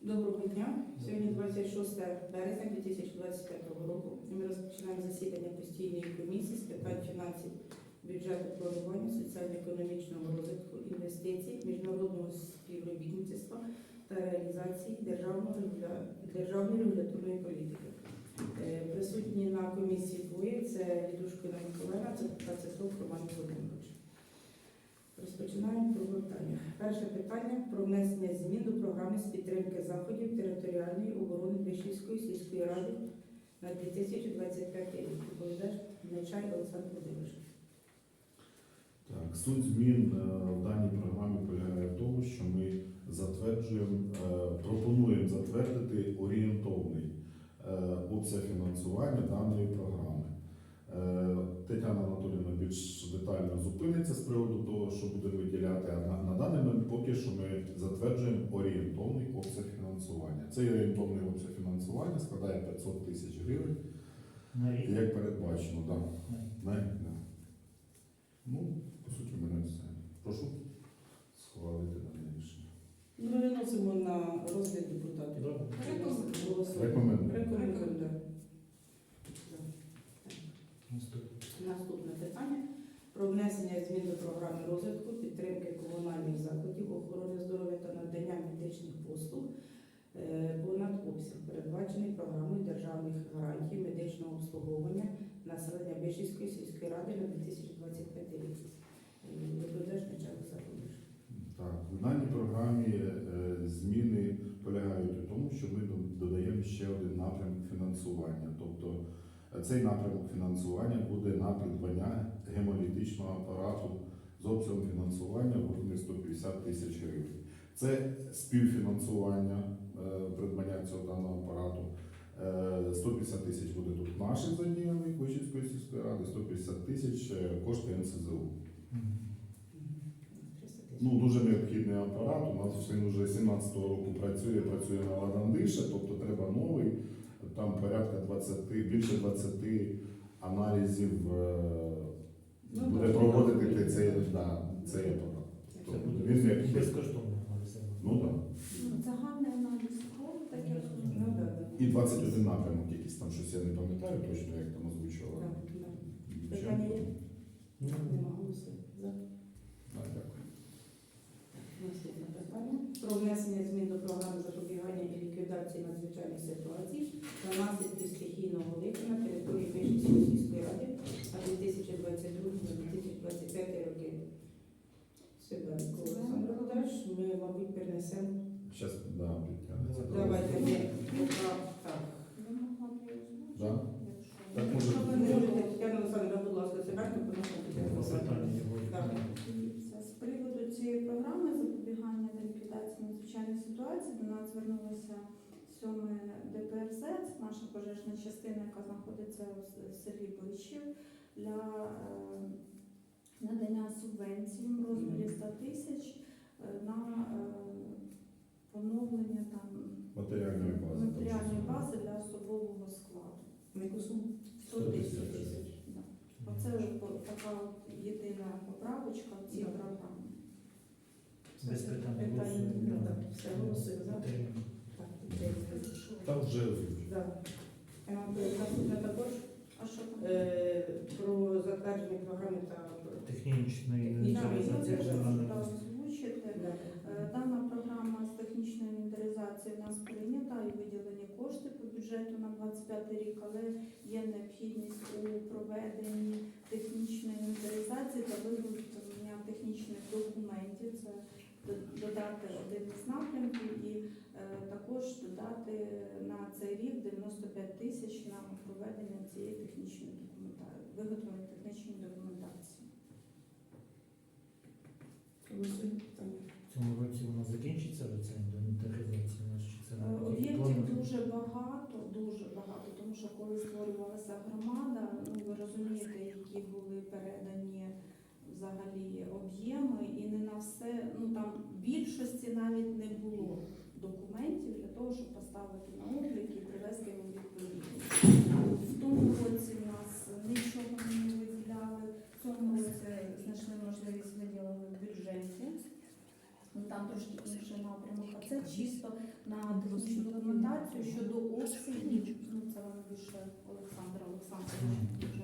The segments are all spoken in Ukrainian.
Доброго дня. Сьогодні 26 березня 2025 року. Ми розпочинаємо засідання постійної комісії з питань фінансів, бюджету, планування, соціально-економічного розвитку, інвестицій, міжнародного співробітництва та реалізації державної регуляторної політики. Е, Присутні на комісії двоє це Лідушкина Миколаївна, це Роман Володимирович. Розпочинаємо прогортання. Перше питання про внесення змін до програми з підтримки заходів територіальної оборони Вишівської сільської ради на 2025 рік. Доповідач Нечай Олександр. Так, суть змін е, в даній програмі полягає в тому, що ми затверджуємо, е, пропонуємо затвердити орієнтовний е, обсяг фінансування даної програми. Більш детально зупиниться з приводу того, що буде виділяти. А на, на даний момент поки що ми затверджуємо орієнтовний обсяг фінансування. Цей орієнтовний обсяг фінансування складає 500 тисяч гривень, На рік. як передбачено. Да. Не, не. Ну, по суті, в мене все. Прошу схвалити дане рішення. Ну, Ми виносимо на розгляд депутатів. Рекомендую. Рекомендую. да. Наступне. Про внесення змін до програми розвитку підтримки комунальних закладів охорони здоров'я та надання медичних послуг е, понад обсяг, передбачений програмою державних гарантій медичного обслуговування населення Вишівської сільської ради на 2025 рік. Е. Так, в даній програмі е, зміни полягають у тому, що ми додаємо ще один напрям фінансування. Тобто цей напрямок фінансування буде на придбання гемолітичного апарату з обсягом фінансування в розмірі 150 тисяч гривень. Це співфінансування е, придбання цього даного апарату. Е, 150 тисяч буде тут наших задіяних Вишівської сільської ради, 150 тисяч е, кошти НСЗУ. Ну, дуже необхідний апарат. У нас він вже 17-го року працює, працює на Ладандише, тобто треба новий. Там порядка 20, більше 20 аналізів е, Ну, буде так, проводити так. цей, да, цей апарат. Це Тобто він необхідний. Безкоштовно аналізи. Ну так. Ну, Загальний аналіз кров, так я розумію. Ну, да, да. І 21 напрямок якийсь там щось я не пам'ятаю точно, як там озвучувала. Питання є? Ну, Нема голосу. За. Так, дякую. Наступне питання про внесення змін до програми запобігання і ліквідації надзвичайних ситуацій за наслідки стихійного лиха на території Вишнівської російської ради на 2022-2025 роки. Сидоренко Олександр Володарович, ми, мабуть, перенесемо. Зараз, да, підтягнеться. Ну, давайте ми поправ- так. Да? Так ну, може. Ви можете, Тетяна Олександровна, будь ласка, це тому поносити Так. З приводу цієї програми запобігання та ліквідації надзвичайних ситуацій до нас звернулася 7 е, ДПРЗ, наша пожежна частина, яка знаходиться в селі Бищів, для е, надання субвенції в розмірі 100 тисяч е, на поновлення там матеріальної бази, матеріальної бази для особового складу. Яку суму? 100 тисяч. Оце вже така єдина поправочка в цій програмі. Без питань. Все голосуємо. Там вже. Е, Наступне також А що там? е, про затвердження програми та Технічної інвентаризації озвучити. Е, Дана програма з технічної інвентаризації у нас прийнята і виділені кошти по бюджету на 25 рік, але є необхідність у проведенні технічної інвентаризації та виготовлення технічних документів. Це додати один із напрямків і е, також додати на цей рік 95 тисяч на проведення цієї технічної документації, виготовлення технічної документації. В цьому році вона закінчиться ця інвентаризація чи це Е, на Об'єктів дуже багато, дуже багато, тому що коли створювалася громада, ну ви розумієте, які були передані взагалі об'єми, і не на все, ну там більшості навіть не було документів для того, щоб поставити на облік і привести його у відповідність. В тому році в нас нічого не виділяли, в цьому році знайшли можливість виділили в бюджеті. Ну, Там трошки інший напрямок, а це чисто на технічну документацію щодо обсягів. Ну, це вам більше Олександр Олександрович може розказати.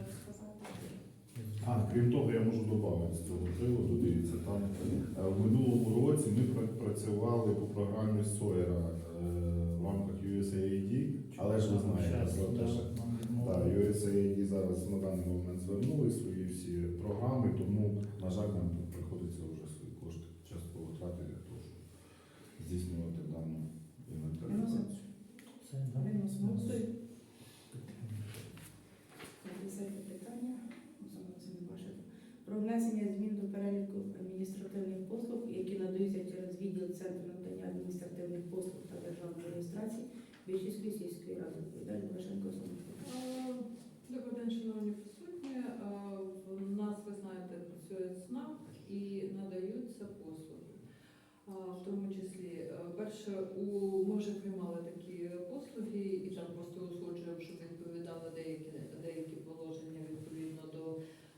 А, крім того, я можу додати з цього приводу. Дивіться, там е, в минулому році ми працювали по програмі Сойера е, в рамках USAID, але ж ви знаєте про те, що USAID зараз на даний момент звернули свої всі програми, тому, на жаль, нам приходиться вже свої кошти частково втратити для того, щоб здійснювати дану інвентаризацію. Це, да. Виносимо. Голосуємо. Підтримую. Десяте питання. Саме це не ваше. Про внесення змін до переліку адміністративних послуг, які надаються через відділ Центру надання адміністративних послуг та державної реєстрації Вічівської сільської ради. Відповідає Левашенко Сонечко. Е, Добрий день, шановні присутні. Е, В нас, ви знаєте, працює СНАП і надаються послуги. Е, В тому числі, е, перше, у ми вже приймали такі послуги і там просто узгоджуємо, щоб відповідали деякі деякі положення відповідно до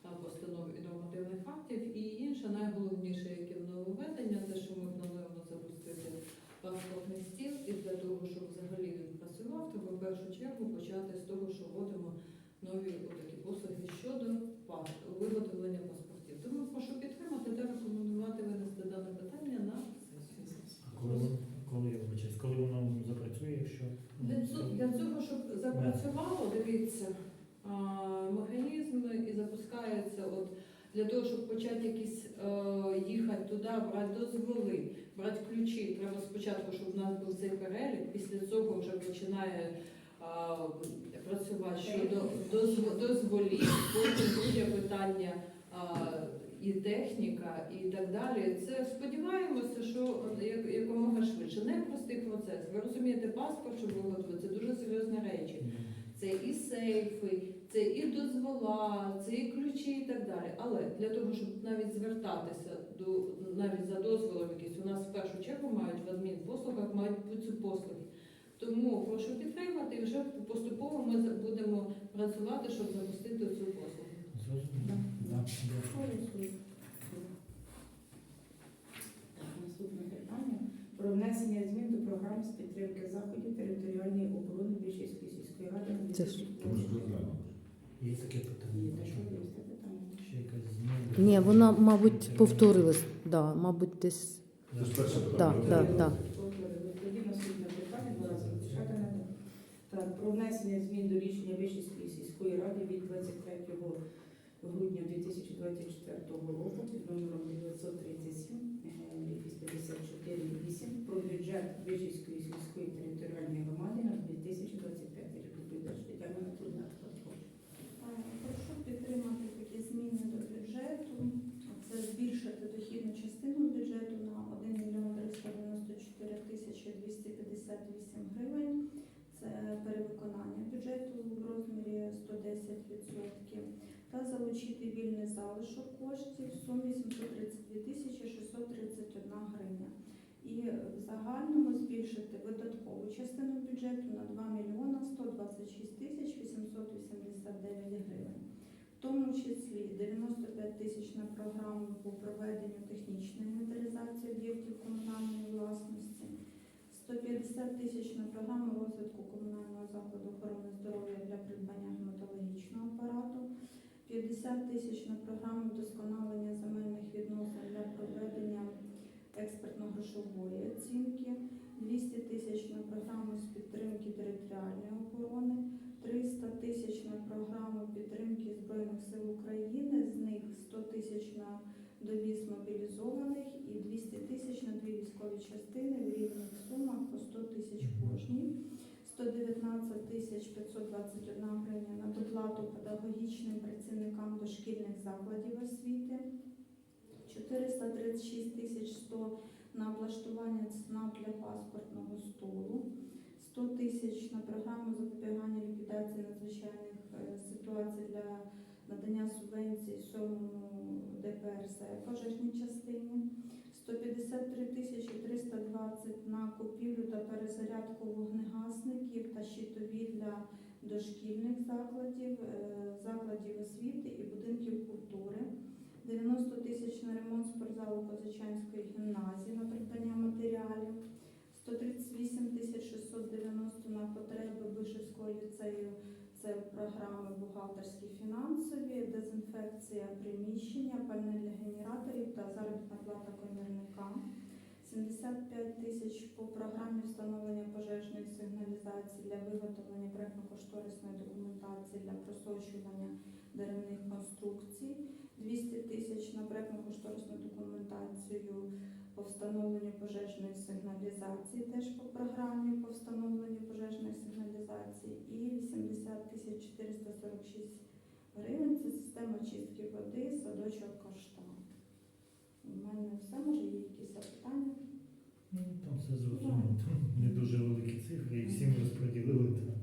е, постанов і нормативних актів. І інше найголовніше, яке в нововведення, те, що ми плануємо запустити паспортний стіл, і для того, щоб взагалі він треба в першу чергу почати з того, що вводимо нові такі послуги щодо виготовлення паспортів. Тому прошу підтримати та рекомендувати винести дане питання на сесію. А коли, коли я вибачаюсь, коли воно запрацює, якщо Для цього, для цього, щоб запрацювало, дивіться, а, механізм і запускається от для того, щоб почати якісь е, їхати туди, брати дозволи, брати ключі. Треба спочатку, щоб в нас був цей перелік, після цього вже починає а, працювати щодо дозв- дозволів, потім друге питання. а, І техніка, і так далі. Це сподіваємося, що як- якомога швидше. Непростий процес. Ви розумієте, паспорт, щоб виготовити, це дуже серйозні речі. Це і сейфи, це і дозвола, це і ключі, і так далі. Але для того, щоб навіть звертатися до навіть за дозволом якийсь, у нас в першу чергу мають в адмінпослугах мають бути послуги. Тому прошу підтримати і вже поступово ми будемо працювати, щоб запустити цю послугу. Зрозуміло. Да, Наступне питання. Про внесення змін до програм з підтримки заходів територіальної оборони Більшівської сільської ради Це ж- 2020 Тому що розглянули. Є таке питання. Ще якась зміна? Ні, вона, мабуть, повторилась. Да, мабуть, десь. Це ж перше Да, питання. да, да. Питання, два рази. Так, про внесення змін до рішення Вишівської сільської ради від 23 грудня 2024 року під номером 937 е, якийсь 54.8 про бюджет Вишівської сільської територіальної громади на 2025 рік. Тетяна Анатольовна, хто хоче. Е, Прошу підтримати такі зміни до бюджету. Це збільшити дохідну частину бюджету на 1 мільйон 394 тисячі 258 гривень. Це перевиконання бюджету в розмірі 110%. Та залучити вільний залишок коштів в сумі 732 тисячі 631 гривня. І в загальному збільшити видаткову частину бюджету на 2 мільйона 126 тисяч 889 гривень. В тому числі 95 тисяч на програму по проведенню технічної інвентаризації об'єктів комунальної власності, 150 тисяч на програму розвитку комунального закладу охорони здоров'я для придбання гематологічного апарату, 50 тисяч на програму вдосконалення земельних відносин для проведення експертно-грошової оцінки, 200 тисяч на програму з підтримки територіальної оборони, 300 тисяч на програму підтримки Збройних сил України, з них 100 тисяч на довіз мобілізованих і 200 тисяч на дві військові частини в рівних сумах по 100 тисяч кожній. 119 тисяч 521 гривня на доплату педагогічним працівникам дошкільних закладів освіти, 436 тисяч 100 на облаштування ЦНАП для паспортного столу, 100 тисяч на програму запобігання ліквідації надзвичайних е, ситуацій для надання субвенцій сьомому ДПРС пожежній частині, 153 тисячі 320 на купівлю та перезарядку вогнегасників та щитові для дошкільних закладів, е, закладів освіти і будинків культури. 90 тисяч на ремонт спортзалу Козачанської гімназії на придбання матеріалів, 138 тисяч 690 на потреби Бишевського ліцею. Це програми бухгалтерські фінансові, дезінфекція приміщення, пальне для генераторів та заробітна плата комірника. 75 тисяч по програмі встановлення пожежної сигналізації для виготовлення проектно-кошторисної документації для просочування деревних конструкцій. 200 тисяч на проектно-кошторисну документацію по встановленню пожежної сигналізації, теж по програмі по встановленню пожежної сигналізації, і 80 тисяч 446 гривень це система чистки води, садочок каштан. У мене все, може є якісь запитання? Ну, там все зрозуміло. Не дуже великі цифри, і всім розподілили.